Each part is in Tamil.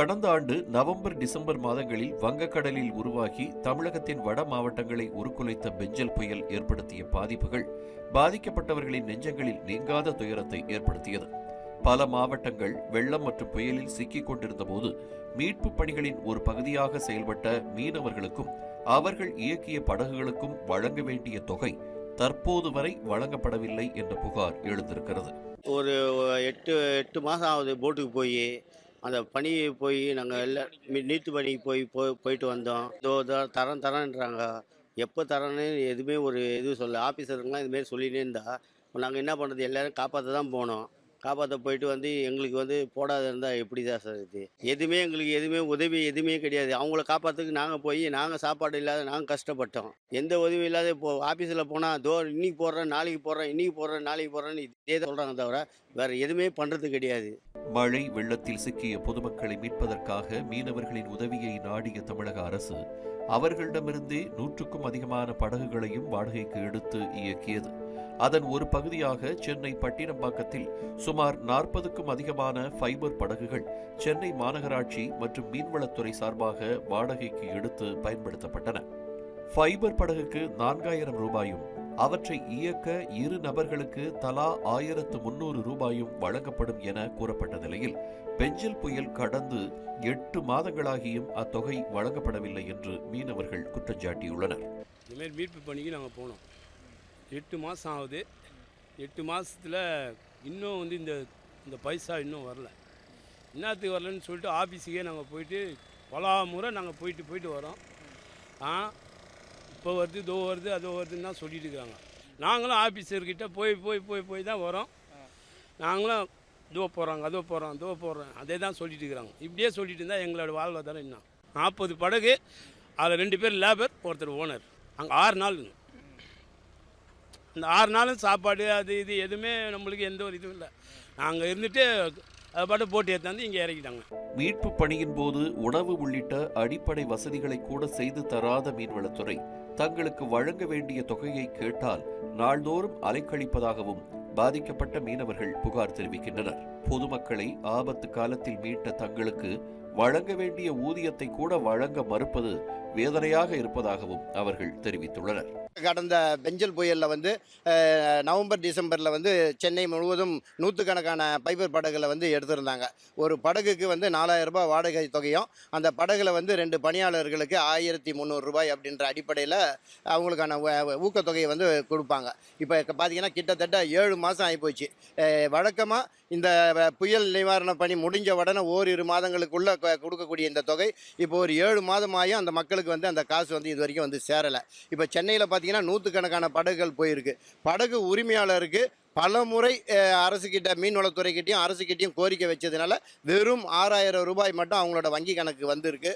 கடந்த ஆண்டு நவம்பர் டிசம்பர் மாதங்களில் வங்கக்கடலில் உருவாகி தமிழகத்தின் வட மாவட்டங்களை உருக்குலைத்த பெஞ்சல் புயல் ஏற்படுத்திய பாதிப்புகள் பாதிக்கப்பட்டவர்களின் நெஞ்சங்களில் நீங்காத துயரத்தை ஏற்படுத்தியது. பல மாவட்டங்கள் வெள்ளம் மற்றும் புயலில் சிக்கிக் கொண்டிருந்த போது மீட்பு பணிகளின் ஒரு பகுதியாக செயல்பட்ட மீனவர்களுக்கும் அவர்கள் இயக்கிய படகுகளுக்கும் வழங்க வேண்டிய தொகை தற்போது வரை வழங்கப்படவில்லை என்ற புகார் எழுந்திருக்கிறது. ஒரு எட்டு எட்டு மாதம் ஆகுது போட்டுக்கு போய். அந்த பனி போய் நாங்கள் எல்லாம் நீத்து பணிக்கு போய் போய் போயிட்டு வந்தோம். இதோ தரேன் தரேன்றாங்க. எப்போ தரேன்னு எதுவுமே ஒரு இது சொல்ல ஆஃபீஸருங்களாம் இதுமாரி சொல்லினே இருந்தா நாங்கள் என்ன பண்ணுறது எல்லாரும் காப்பாற்ற தான் போனோம். காப்பாற்ற போயிட்டு வந்து எங்களுக்கு வந்து போடாத இருந்தால் எப்படி தான் சார் இது? எதுவுமே எங்களுக்கு எதுவுமே உதவி எதுவுமே கிடையாது. அவங்கள காப்பாற்றுக்கு நாங்கள் போய் நாங்கள் சாப்பாடு இல்லாத நாங்கள் கஷ்டப்பட்டோம். எந்த உதவியும் இல்லாத இப்போ ஆஃபீஸில் போனால் தோ இன்னைக்கு போடுறேன் நாளைக்கு போடுறேன் இன்னைக்கு போடுறேன் நாளைக்கு போடுறேன்னு இதே சொல்கிறாங்க தவிர வேறு எதுவுமே பண்ணுறது கிடையாது. மழை வெள்ளத்தில் சிக்கிய பொதுமக்களை மீட்பதற்காக மீனவர்களின் உதவியை நாடிய தமிழக அரசு அவர்களிடமிருந்தே நூற்றுக்கும் அதிகமான படகுகளையும் வாடகைக்கு எடுத்து இயக்கியது. அதன் ஒரு பகுதியாக சென்னை பட்டினம்பாக்கத்தில் சுமார் நாற்பதுக்கும் அதிகமான ஃபைபர் படகுகள் சென்னை மாநகராட்சி மற்றும் மீன்வளத்துறை சார்பாக வாடகைக்கு எடுத்து பயன்படுத்தப்பட்டன. ஃபைபர் படகுக்கு நான்காயிரம் ரூபாயும் அவற்றை இயக்க இரு நபர்களுக்கு தலா ஆயிரத்து முன்னூறு ரூபாயும் வழங்கப்படும் என கூறப்பட்ட நிலையில் பெஞ்சில் புயல் கடந்து எட்டு மாதங்களாகியும் அத்தொகை வழங்கப்படவில்லை என்று மீனவர்கள் குற்றஞ்சாட்டியுள்ளனர். மீட்பு பணிக்கு நாங்கள் போனோம் எட்டு மாதம் ஆகுது. எட்டு மாதத்தில் இன்னும் வந்து இந்த இந்த பைசா இன்னும் வரல. என்னத்துக்கு வரலன்னு சொல்லிட்டு ஆஃபீஸுக்கே நாங்கள் போயிட்டு பல முறை நாங்கள் போயிட்டு போயிட்டு வரோம். ஆ இப்போ வருது இதோ வருது அதோ வருதுன்னு தான் சொல்லிட்டு இருக்காங்க. நாங்களும் ஆஃபீஸர்கிட்ட போய் போய் போய் போய் தான் வரோம். நாங்களும் இதோ போகிறாங்க அதோ போகிறோம் இதோ போகிறோம் அதே தான் சொல்லிட்டு இருக்கிறாங்க இப்படியே சொல்லிட்டு இருந்தால் எங்களோட வாழ்வாதாரம் என்ன நாற்பது படகு அதில் ரெண்டு பேர் லேபர் ஒருத்தர் ஓனர். அங்கே ஆறு நாளுங்க. இந்த ஆறு நாளும் சாப்பாடு அது இது எதுவுமே நம்மளுக்கு எந்த ஒரு இதுவும் இல்லை. நாங்கள் இருந்துட்டு அதை பாட்டு போட்டு ஏற்றாந்து இங்கே இறக்கிட்டாங்க. மீட்பு பணியின் போது உணவு உள்ளிட்ட அடிப்படை வசதிகளை கூட செய்து தராத மீன்வளத்துறை தங்களுக்கு வழங்க வேண்டிய தொகையை கேட்டால் நாள்தோறும் அலைக்கழிப்பதாகவும் பாதிக்கப்பட்ட மீனவர்கள் புகார் தெரிவிக்கின்றனர். பொதுமக்களை ஆபத்து காலத்தில் மீட்ட தங்களுக்கு வழங்க வேண்டிய ஊதியத்தை கூட வழங்க மறுப்பது வேதனையாக இருப்பதாகவும் அவர்கள் தெரிவித்துள்ளனர். கடந்த பெஞ்சல் புயலில் வந்து நவம்பர் டிசம்பரில் வந்து சென்னை முழுவதும் நூற்றுக்கணக்கான பைபர் படகுகளை வந்து எடுத்திருந்தாங்க. ஒரு படகுக்கு வந்து நாலாயிரம் ரூபாய் வாடகை தொகையும் அந்த படகுல வந்து ரெண்டு பணியாளர்களுக்கு ஆயிரத்தி முந்நூறுரூபாய் அப்படின்ற அடிப்படையில் அவங்களுக்கான ஊக்கத்தொகையை வந்து கொடுப்பாங்க. இப்போ பார்த்தீங்கன்னா கிட்டத்தட்ட ஏழு மாதம் ஆகிப்போச்சு வழக்கமாக இந்த புயல் நிவாரண பணி முடிஞ்ச உடனே ஓரிரு மாதங்களுக்குள்ளே கொடுக்கக்கூடிய இந்த தொகை இப்போ ஒரு ஏழு மாதமாயும் அந்த மக்களுக்கு வந்து அந்த காசு வந்து இது வரைக்கும் வந்து சேரலை. இப்போ சென்னையில் பார்த்தீங்கன்னா நூற்றுக்கணக்கான படகுகள் போயிருக்கு. படகு உரிமையாளருக்கு பல முறை அரசுக்கிட்ட மீன்வளத்துறைக்கிட்டையும் அரசுக்கிட்டையும் கோரிக்கை வச்சதுனால வெறும் ஆறாயிரம் ரூபாய் மட்டும் அவங்களோட வங்கி கணக்கு வந்திருக்கு.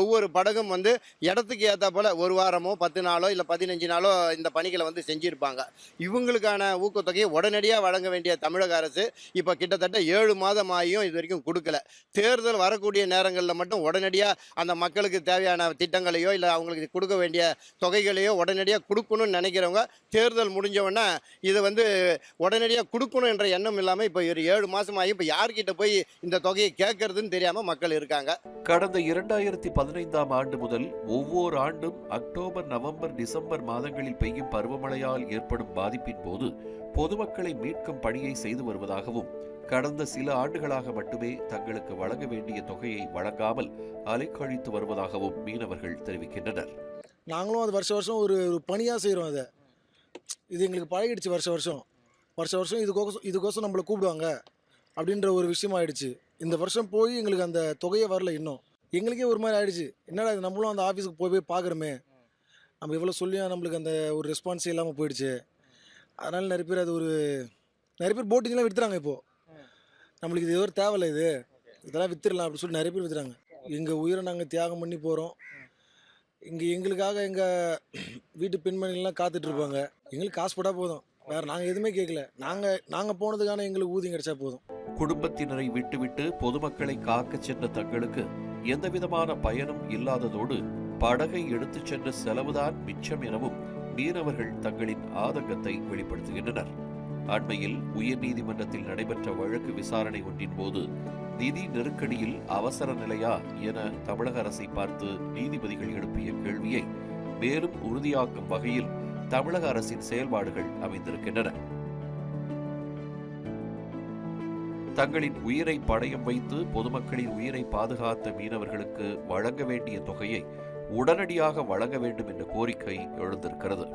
ஒவ்வொரு படகும் வந்து இடத்துக்கு ஏற்ற போல் ஒரு வாரமோ பத்து நாளோ இல்லை பதினஞ்சு நாளோ இந்த பணிகளை வந்து செஞ்சுருப்பாங்க. இவங்களுக்கான ஊக்கத்தொகையை உடனடியாக வழங்க வேண்டிய தமிழக அரசு இப்போ கிட்டத்தட்ட ஏழு மாதம் ஆகியும் இது வரைக்கும் கொடுக்கல. தேர்தல் வரக்கூடிய நேரங்களில் மட்டும் உடனடியாக அந்த மக்களுக்கு தேவையான திட்டங்களையோ இல்லை அவங்களுக்கு கொடுக்க வேண்டிய தொகைகளையோ உடனடியாக கொடுக்கணும்னு நினைக்கிறவங்க தேர்தல் முடிஞ்சவொன்னே இதை வந்து உடனடியாக கொடுக்கணும் என்ற எண்ணம் இல்லாமல் இப்போ ஒரு ஏழு மாதமாகி இப்போ யார்கிட்ட போய் இந்த தொகையை கேட்கறதுன்னு தெரியாமல் மக்கள் இருக்காங்க. கடந்த இரண்டாயிரத்தி பதினைந்தாம் ஆண்டு முதல் ஒவ்வொரு ஆண்டும் அக்டோபர் நவம்பர் டிசம்பர் மாதங்களில் பெய்யும் பருவமழையால் ஏற்படும் பாதிப்பின் போது பொதுமக்களை மீட்கும் பணியை செய்து வருவதாகவும் கடந்த சில ஆண்டுகளாக மட்டுமே தங்களுக்கு வழங்க வேண்டிய தொகையை வழங்காமல் அலைக்கழித்து வருவதாகவும் மீனவர்கள் தெரிவிக்கின்றனர். நாங்களும் அது வருஷம் வருஷம் ஒரு ஒரு பணியாக செய்கிறோம் அதை. இது எங்களுக்கு பழகிடுச்சு வருஷம் வருஷம். வருஷம் வருஷம் இதுக்கோசம் இதுக்கோசம் நம்மளை கூப்பிடுவாங்க அப்படின்ற ஒரு விஷயம் ஆயிடுச்சு. இந்த வருஷம் போய் எங்களுக்கு அந்த தொகையே வரல இன்னும். எங்களுக்கே ஒரு மாதிரி ஆயிடுச்சு. என்னடா இது நம்மளும் அந்த ஆஃபீஸுக்கு போய் போய் பார்க்குறோமே நம்ம இவ்வளோ சொல்லியும் நம்மளுக்கு அந்த ஒரு ரெஸ்பான்ஸே இல்லாமல் போயிடுச்சு. அதனால் நிறைய பேர் அது ஒரு நிறைய பேர் போட்டிங்லாம் விற்றுறாங்க இப்போது நம்மளுக்கு இது ஒரு தேவையில்ல இது. இதெல்லாம் வித்துடலாம் அப்படின்னு சொல்லி நிறைய பேர் விற்றுறாங்க எங்கள் உயிரை நாங்கள் தியாகம் பண்ணி போகிறோம் இங்கே எங்களுக்காக எங்கள் வீட்டு பெண்மணிகள்லாம் காத்துட்ருப்பாங்க எங்களுக்கு காசு போட்டால் போதும். வேறு நாங்கள் எதுவுமே கேட்கல நாங்கள் நாங்கள் போனதுக்கான எங்களுக்கு ஊதியம் கிடைச்சா போதும். குடும்பத்தினரை விட்டுவிட்டு பொதுமக்களை காக்கச் சென்ற தங்களுக்கு எந்தவிதமான பயனும் இல்லாததோடு படகை எடுத்துச் சென்ற செலவுதான் மிச்சம் எனவும் மீனவர்கள் தங்களின் ஆதங்கத்தை வெளிப்படுத்துகின்றனர். அண்மையில் உயர்நீதிமன்றத்தில் நடைபெற்ற வழக்கு விசாரணை ஒன்றின் போது நிதி நெருக்கடியில் அவசர நிலையா என தமிழக அரசை பார்த்து நீதிபதிகள் எழுப்பிய கேள்வியை மேலும் உறுதியாக்கும் வகையில் தமிழக அரசின் செயல்பாடுகள் அமைந்திருக்கின்றன. தங்களின் உயிரை பணயம் வைத்து பொதுமக்களின் உயிரை பாதுகாத்த மீனவர்களுக்கு வழங்க வேண்டிய தொகையை உடனடியாக வழங்க வேண்டும் என்ற கோரிக்கை எழுந்திருக்கிறது.